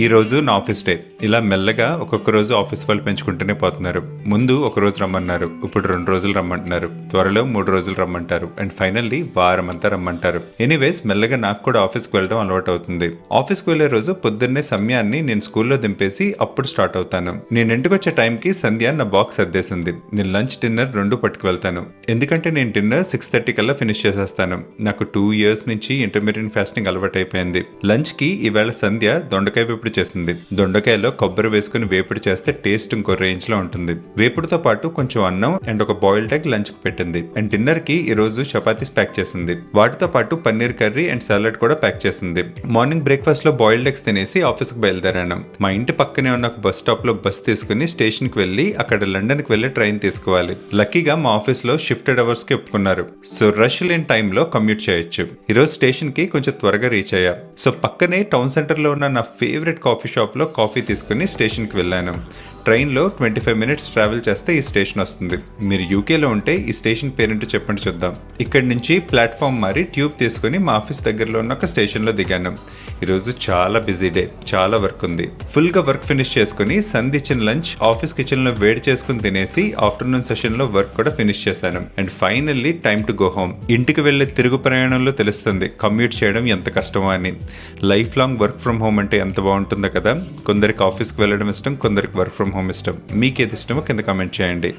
ఈ రోజు నా ఆఫీస్ డే ఇలా మెల్లగా ఒక్కొక్క రోజు ఆఫీస్ వాళ్ళు పెంచుకుంటూనే పోతున్నారు. ముందు ఒక రోజు రమ్మన్నారు ఇప్పుడు రెండు రోజులు రమ్మంటున్నారు. త్వరలో మూడు రోజులు రమ్మంటారు. అండ్ ఫైనల్లీ వారం అంతా రమ్మంటారు. ఎనీవేస్ మెల్లగా నాకు కూడా ఆఫీస్కి వెళ్ళడం అలవాటు అవుతుంది ఆఫీస్కి వెళ్ళే రోజు పొద్దున్నే సమయాన్ని నేను స్కూల్లో దింపేసి అప్పుడు స్టార్ట్ అవుతాను. నేను ఇంటికి వచ్చే టైంకి సంధ్య నా బాక్స్ అద్దేసింది నేను లంచ్ డిన్నర్ రెండు పట్టుకు వెళ్తాను ఎందుకంటే నేను డిన్నర్ సిక్స్ థర్టీ కల్లా ఫినిష్ చేసేస్తాను. నాకు టూ ఇయర్స్ నుంచి ఇంటర్మీడియట్ ఫాస్టింగ్ అలవాటు అయిపోయింది లంచ్కి ఈవేళ సంధ్య దొండకాయ వేపుడు చేసింది. దొండకాయలో కొబ్బరి వేసుకుని వేపుడు చేస్తే టేస్ట్ ఇంకో రేంజ్లో ఉంటుంది. వేపుడుతో పాటు కొంచెం అన్నం అండ్ ఒక బాయిల్డ్ ఎగ్ లంచ్కి పెట్టింది. అండ్ డిన్నర్కి ఈ రోజు చపాతీస్ ప్యాక్ చేసింది. వాటితో పాటు పన్నీర్ కర్రీ అండ్ సలాడ్ కూడా ప్యాక్ చేసింది. మార్నింగ్ బ్రేక్ఫాస్ట్లో బాయిల్డ్ ఎగ్స్ తినేసి ఆఫీస్కి బయలుదేరాను. మా ఇంటి పక్కనే ఉన్న ఒక బస్ స్టాప్లో బస్ తీసుకుని స్టేషన్కి వెళ్ళి అక్కడ లండన్కి వెళ్ళి ట్రైన్ తీసుకోవాలి. లక్కీగా మా ఆఫీస్లో షిఫ్టెడ్ అవర్స్కి ఒప్పుకున్నారు. సో రష్ లేని టైంలో కమ్యూట్ చేయొచ్చు. ఈరోజు స్టేషన్కి కొంచెం త్వరగా రీచ్ అయ్యా. సో పక్కనే టౌన్ సెంటర్లో ఉన్న నా ఫేవరెట్ కాఫీ షాప్లో కాఫీ తీసుకుని స్టేషన్కి వెళ్ళాను. ట్రైన్లో ట్వంటీ ఫైవ్ మినిట్స్ ట్రావెల్ చేస్తే ఈ స్టేషన్ వస్తుంది. మీరు యూకేలో ఉంటే ఈ స్టేషన్ పేరెంట్ చెప్పండి చూద్దాం. ఇక్కడి నుంచి ప్లాట్ఫామ్ మారి ట్యూబ్ తీసుకుని మా ఆఫీస్ దగ్గరలో ఉన్న ఒక స్టేషన్లో దిగాను. ఈరోజు చాలా బిజీ డే చాలా వర్క్ ఉంది. ఫుల్గా వర్క్ ఫినిష్ చేసుకుని సంధి ఇచ్చిన లంచ్ ఆఫీస్ కిచెన్లో వేడి చేసుకుని తినేసి ఆఫ్టర్నూన్ సెషన్లో వర్క్ కూడా ఫినిష్ చేశాను. And finally time to go home. ఇంటికి వెళ్ళే తిరుగు ప్రయాణంలో తెలుస్తుంది కమ్యూట్ చేయడం ఎంత కష్టమో అని. Life long work from home అంటే ఎంత బాగుంటుందో కదా. కొందరికి ఆఫీస్కి వెళ్ళడం ఇష్టం కొందరికి వర్క్ ఫ్రమ్ హోమ్ హోమ్ ఇష్టం మీకు ఏది ఇష్టమో కింద కామెంట్ చేయండి.